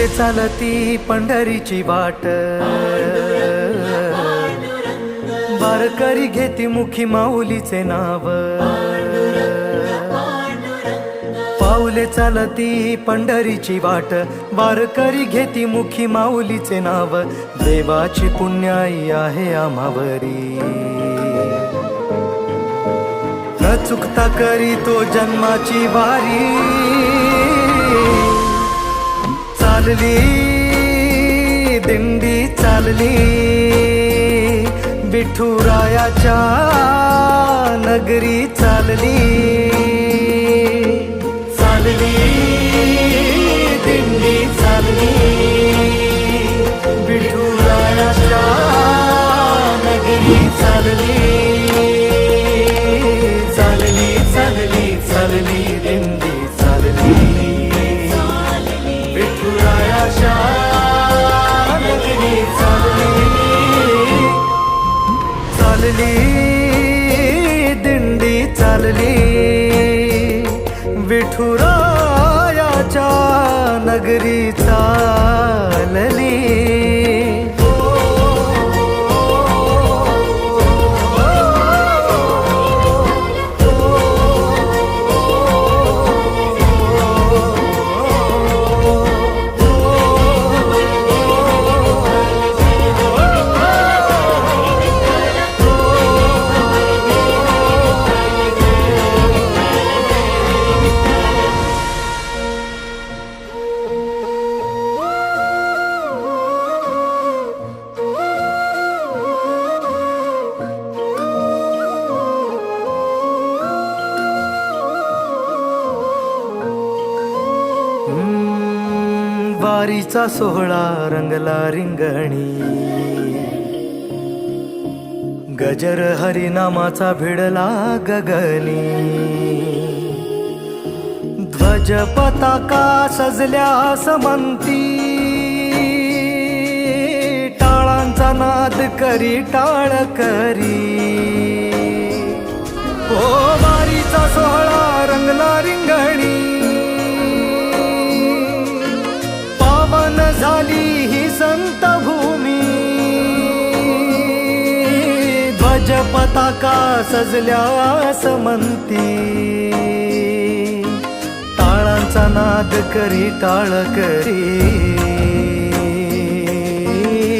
पाऊले चालती पंढरीची वाट. वारकरी घेती मुखी माऊलीचे नाव. पाऊले चालती पंढरीची वाट. वारकरी घेती मुखी माऊलीचे नाव. देवाची पुण्याई आहे आम्हावरी. न चुकता करी तो जन्माची वारी. चालली दिंडी चालली. विठुरायाच्या नगरी चालली. चालली चालली विठुरायाच्या नगरी वारीचा सोहळा रंगला रिंगणी. गजर हरिनामाचा भिडला गगनी. ध्वज पताका सजल्या समंती. टाळांचा नाद करी टाळ करी. ओ वारीचा सोहळा रंगला ताका पताका सजल्या समंती. टाळांचा नाद करी टाळ करी.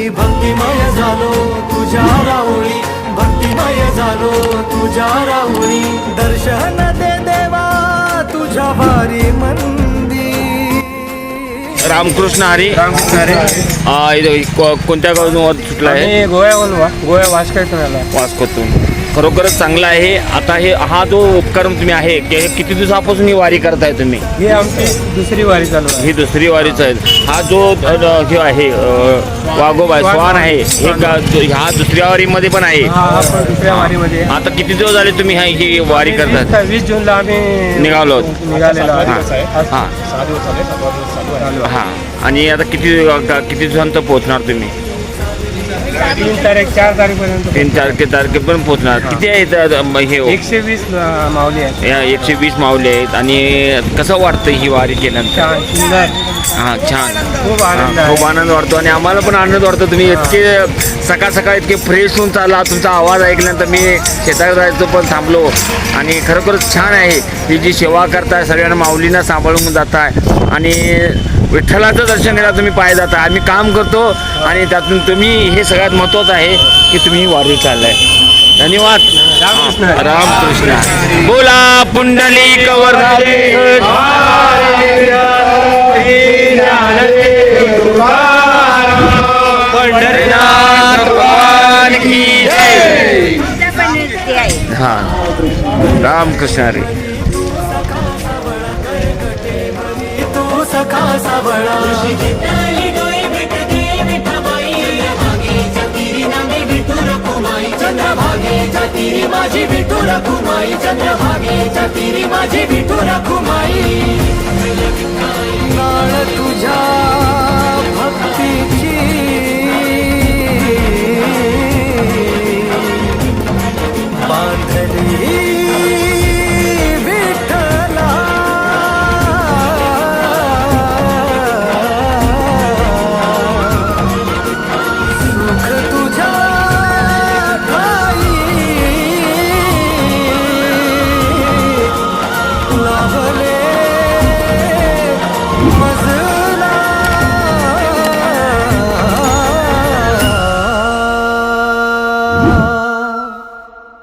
भक्तिमय झालो तुझ्या राहुळी भक्तिमय झालो तुझ्या राहुळी. दर्शन दे देवा तुझ्या भारी मन. रामकृष्ण हरी. रामकृष्ण हरी. आ, इथं को- कोणत्या गावातून सुटला आहे? आम्ही गोव्याहून वा गोव्या वास्कायतून आला वास्कोतून. खरोखरच चांगला आहे. आता हे हा जो उपक्रम तुम्ही आहे की हे किती दिवसापासून ही वारी करताय तुम्ही? ही आमची दुसरी वारी चालू आहे. ही दुसरी वारीच आहे. हा जो अ, हे आहे अ, वाघोबा आहे, स्वान आहे. हे का- ह्या दुसऱ्या वारीमध्ये पण आहे? हा दुसऱ्या वारीमध्ये. आता किती दिवस झाले तुम्ही हा- ही वारी करतात वीस जूनला आम्ही निघालो. आहोत. निघालेलो आहोत. हा. हा. हा. आणि आता किती किती दिवसांत पोहोचणार तुम्ही? तीन तारीख चार तारीखपर्यंत तीन तारखे तारखेपर्यंत पोहोचणार. किती आहेत अ, म- हे एकशे वीस अं, माऊली आहेत. या एकशे वीस माऊले आहेत. आणि कसं वाटतं ही वारी केल्यानंतर? छान सुंदर. हा छान. खूप आनंद हा, आहे. खूप आनंद वाटतो. आणि आम्हाला पण आनंद वाटतो. तुम्ही इतके सकाळ सकाळ इतके फ्रेश होऊन चालला. तुमचा आवाज ऐकल्यानंतर मी शेतात जायचो पण थांबलो. आणि खरोखरच छान आहे. ही जी सेवा करताय सगळ्यांना माऊलींना सांभाळून जाताय. आणि विठ्ठलाचं दर्शन घ्यायला तुम्ही पाय जाता. आम्ही काम करतो आणि त्यातून तुम्ही हे सगळ्यात महत्त्वाचं आहे की तुम्ही वारी चाललाय. धन्यवाद. रामकृष्ण. हा, रामकृष्ण. बोला पुंडली कवर हा. रामकृष्ण हरी. तू सखा सावळा चंद्रभागेच्या तिरी माझी विठू रखुमाई चंद्रभागेच्या तिरी माझी विठू रखुमाई